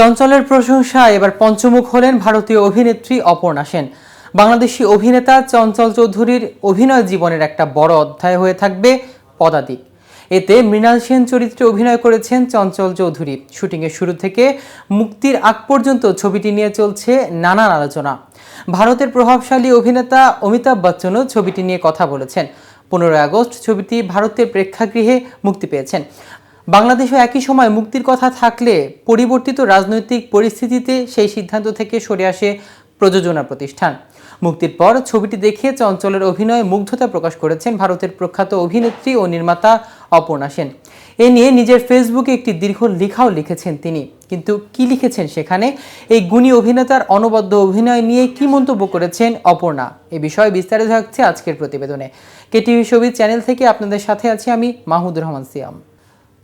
চঞ্চলের প্রশংসা, এবার পঞ্চমুখ হলেন ভারতীয় অভিনেত্রী অপর্ণা সেন। বাংলাদেশি অভিনেতা চঞ্চল চৌধুরীর অভিনয় জীবনের একটা বড় অধ্যায় হয়ে থাকবে পদাতিক। এতে মৃণাল সেন চরিত্রে অভিনয় করেছেন চঞ্চল চৌধুরী। শুটিংয়ের শুরু থেকে মুক্তির আগ পর্যন্ত ছবিটি নিয়ে চলছে নানান আলোচনা। ভারতের প্রভাবশালী অভিনেতা অমিতাভ বচ্চনও ছবিটি নিয়ে কথা বলেছেন। পনেরোই আগস্ট ছবিটি ভারতের প্রেক্ষাগৃহে মুক্তি পেয়েছেন। বাংলাদেশও একই সময় মুক্তির কথা থাকলে পরিবর্তিত রাজনৈতিক পরিস্থিতিতে সেই সিদ্ধান্ত থেকে সরে আসে প্রযোজনা প্রতিষ্ঠান। মুক্তির পর ছবিটি দেখে চঞ্চলের অভিনয়ে মুগ্ধতা প্রকাশ করেছেন ভারতের প্রখ্যাত অভিনেত্রী ও নির্মাতা অপর্ণা সেন। এ নিয়ে নিজের ফেসবুকে একটি দীর্ঘ লেখাও লিখেছেন তিনি। কিন্তু কি লিখেছেন সেখানে? এই গুণী অভিনেতার অনবদ্য অভিনয় নিয়ে কি মন্তব্য করেছেন অপর্ণা? এ বিষয়ে বিস্তারিত থাকছে আজকের প্রতিবেদনে। কেটিভি ছবির চ্যানেল থেকে আপনাদের সাথে আছি আমি মাহমুদুর রহমান সিয়াম।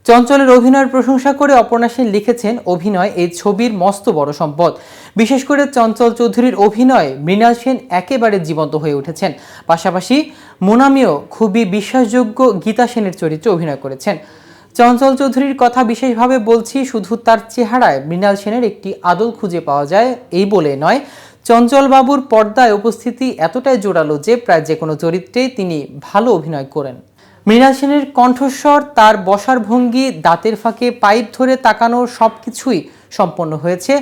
চঞ্চলের অভিনয়ের প্রশংসা করে অপর্ণা সেন লিখেছেন, অভিনয় এই ছবির মস্ত বড় সম্পদ। বিশেষ করে চঞ্চল চৌধুরীর অভিনয় মৃণাল সেন একেবারে জীবন্ত হয়ে উঠেছেন। পাশাপাশি মোনামিও খুবই বিশ্বাসযোগ্য গীতা সেনের চরিত্রে অভিনয় করেছেন। চঞ্চল চৌধুরীর কথা বিশেষভাবে বলছি, শুধু তার চেহারায় মৃণাল সেনের একটি আদল খুঁজে পাওয়া যায়, এই বলে নয়, চঞ্চল বাবুর পর্দায় উপস্থিতি এতটাই জোরালো যে প্রায় যে কোনো চরিত্রেই তিনি ভালো অভিনয় করেন। মৃণাল সেনের কণ্ঠস্বর, তার বসার ভঙ্গি, দাঁতের ফাঁকে পাইপ ধরে তাকানো সব কিছুই সম্পন্ন হয়েছে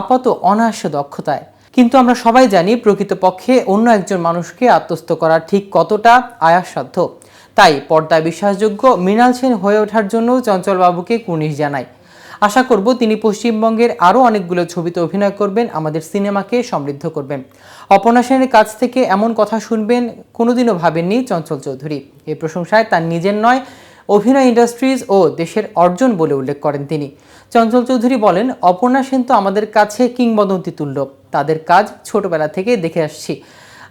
আপাত অনাস্য দক্ষতায়। কিন্তু আমরা সবাই জানি প্রকৃতপক্ষে অন্য একজন মানুষকে আত্মস্থ করা ঠিক কতটা আয়াসাধ্য তাই পর্দায় বিশ্বাসযোগ্য মৃণাল সেন হয়ে ওঠার জন্য চঞ্চলবাবুকে কুর্নিশ জানাই। আশা করব তিনি পশ্চিমবঙ্গের আরও অনেকগুলো ছবিতে অভিনয় করবেন, আমাদের সিনেমাকে সমৃদ্ধ করবেন। অপর্ণা সেনের কাছ থেকে এমন কথা শুনবেন কোনোদিনও ভাবেননি চঞ্চল চৌধুরী। এই প্রশংসায় তার নিজের নয়, অভিনয় ইন্ডাস্ট্রিজ ও দেশের অর্জন বলে উল্লেখ করেন তিনি। চঞ্চল চৌধুরী বলেন, অপর্ণা সেন তো আমাদের কাছে কিংবদন্তি তুল্য তাদের কাজ ছোটবেলা থেকে দেখে আসছি।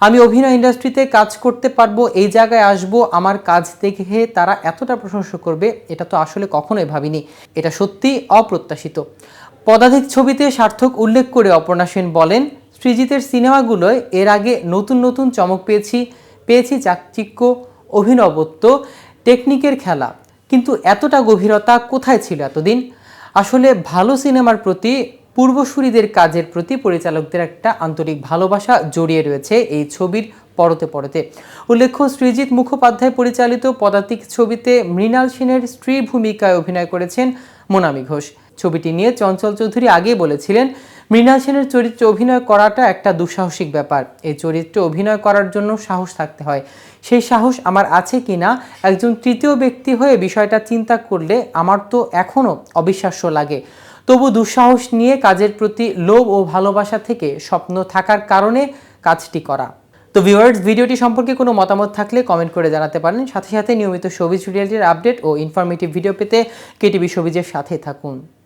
আমি অভিনয় ইন্ডাস্ট্রিতে কাজ করতে পারব, এই জায়গায় আসব, আমার কাজ দেখে তারা এতটা প্রশংসা করবে, এটা তো আসলে কখনোই ভাবিনি। এটা সত্যি অপ্রত্যাশিত। পদাধিক ছবিতে সার্থক উল্লেখ করে অপর্ণা সেন বলেন, সৃজিতের সিনেমাগুলোয় এর আগে নতুন নতুন চমক পেয়েছি পেয়েছি চাকচিক্য, অভিনবত্ব, টেকনিকের খেলা। কিন্তু এতটা গভীরতা কোথায় ছিল এতদিন? আসলে ভালো সিনেমার প্রতি পূর্বসূরিদের কাজের প্রতি পরিচালকদের একটা আন্তরিক ভালোবাসা জড়িয়ে রয়েছে এই ছবির পরতে পরতে। উল্লেখ্য, সৃজিৎ মুখোপাধ্যায় পরিচালিত পদাতিক ছবিতে মৃণাল সেনের স্ত্রী ভূমিকায় অভিনয় করেছেন মোনামি ঘোষ। ছবিটি নিয়ে চঞ্চল চৌধুরী আগেই বলেছিলেন, মৃণাল সেনের চরিত্রে অভিনয় করাটা একটা দুঃসাহসিক ব্যাপার। এই চরিত্রে অভিনয় করার জন্য সাহস থাকতে হয়। সেই সাহস আমার আছে কিনা একজন তৃতীয় ব্যক্তি হয়ে বিষয়টা চিন্তা করলে আমার তো এখনও অবিশ্বাস্য লাগে। তবু দুঃসাহস নিয়ে কাজের প্রতি লোভ ও ভালোবাসা থেকে স্বপ্ন থাকার কারণে কাজটি করা। তো ভিউয়ার্স ভিডিওটি সম্পর্কে কোনো মতামত থাকলে কমেন্ট করে জানাতে পারেন। সাথে সাথে নিয়মিত সবিজ রিয়েলিটির আপডেট ও ইনফরমেটিভ ভিডিও পেতে কেটিভি সবিজের সাথে থাকুন।